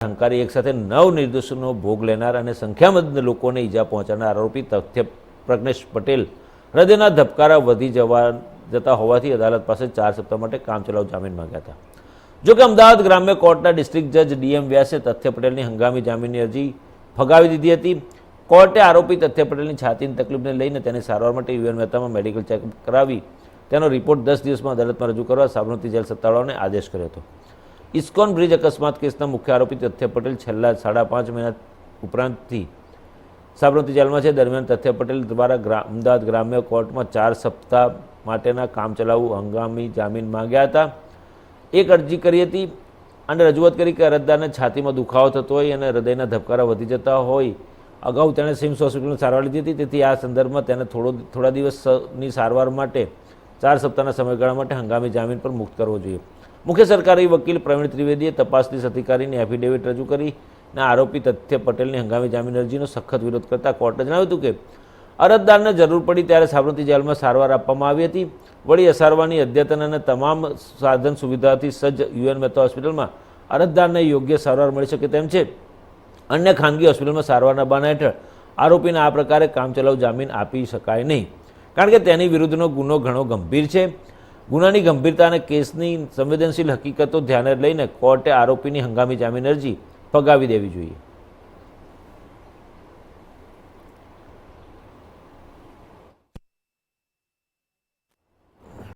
હંકારી એક સાથે નવ નિર્દોષોનો ભોગ લેનાર અને સંખ્યાબંધ લોકોને ઈજા પહોંચાડનાર આરોપી તથ્ય પ્રજ્ઞેશ પટેલ હૃદયના ધબકારા વધી જવા જતા હોવાથી અદાલત પાસે ચાર સપ્તાહ માટે કામચલાઉ જામીન માંગ્યા હતા. જોકે અમદાવાદ ગ્રામ્ય કોર્ટના ડિસ્ટ્રિક્ટ જજ ડીએમ વ્યાસે તથ્ય પટેલની હંગામી જામીનની અરજી ફગાવી દીધી હતી. કોર્ટે આરોપી તથ્ય પટેલની છાતીની તકલીફને લઈને તેને સારવાર માટે યુએન મહેતામાં મેડિકલ ચેકઅપ કરાવી તેનો રિપોર્ટ દસ દિવસમાં અદાલતમાં રજૂ કરવા સાબરમતી જેલ સત્તાવાળાઓને આદેશ કર્યો હતો. ઇસ્કોન બ્રિજ અકસ્માત કેસના મુખ્ય આરોપી તથ્ય પટેલ છેલ્લા સાડા પાંચ મહિના ઉપરાંતથી સાબરમતી જેલમાં છે. દરમિયાન તથ્ય પટેલ દ્વારા અમદાવાદ ગ્રામ્ય કોર્ટમાં ચાર સપ્તાહ માટેના કામચલાઉ હંગામી જામીન માંગ્યા હતા. એક અરજી કરી હતી અને રજૂઆત કરી કે અરજદારને છાતીમાં દુખાવો થતો હોય અને હૃદયના ધબકારા વધી જતા હોય. અગાઉ તેણે સિમ્સ હોસ્પિટલમાં સારવાર લીધી હતી. તેથી આ સંદર્ભમાં તેને થોડો, થોડા દિવસની સારવાર માટે, ચાર સપ્તાહના સમયગાળા માટે હંગામી જામીન પર મુક્ત કરવો જોઈએ. મુખ્ય સરકારી વકીલ પ્રવીણ ત્રિવેદીએ તપાસનીશ અધિકારીની એફિડેવિટ રજૂ કરી અને આરોપી તથ્ય પટેલની હંગામી જામીન અરજીનો સખત વિરોધ કરતા કોર્ટે જણાવ્યું હતું કે અરજદારને જરૂર પડી ત્યારે સાબરમતી જેલમાં સારવાર આપવામાં આવી હતી. વળી અસારવાની અદ્યતન અને તમામ સાધન સુવિધાથી સજ્જ યુએન મહેતા હોસ્પિટલમાં અરજદારને યોગ્ય સારવાર મળી શકે તેમ છે. અન્ય ખાનગી હોસ્પિટલમાં સારવારના બાના હેઠળ આરોપીને આ પ્રકારે કામચલાઉ જામીન આપી શકાય નહીં. કારણ કે તેની વિરુદ્ધનો ગુનો ઘણો ગંભીર છે. ગુનાની ગંભીરતા અને કેસની સંવેદનશીલ હકીકતો ધ્યાને લઈને કોર્ટે આરોપીની હંગામી જામીન અરજી ફગાવી દેવી જોઈએ.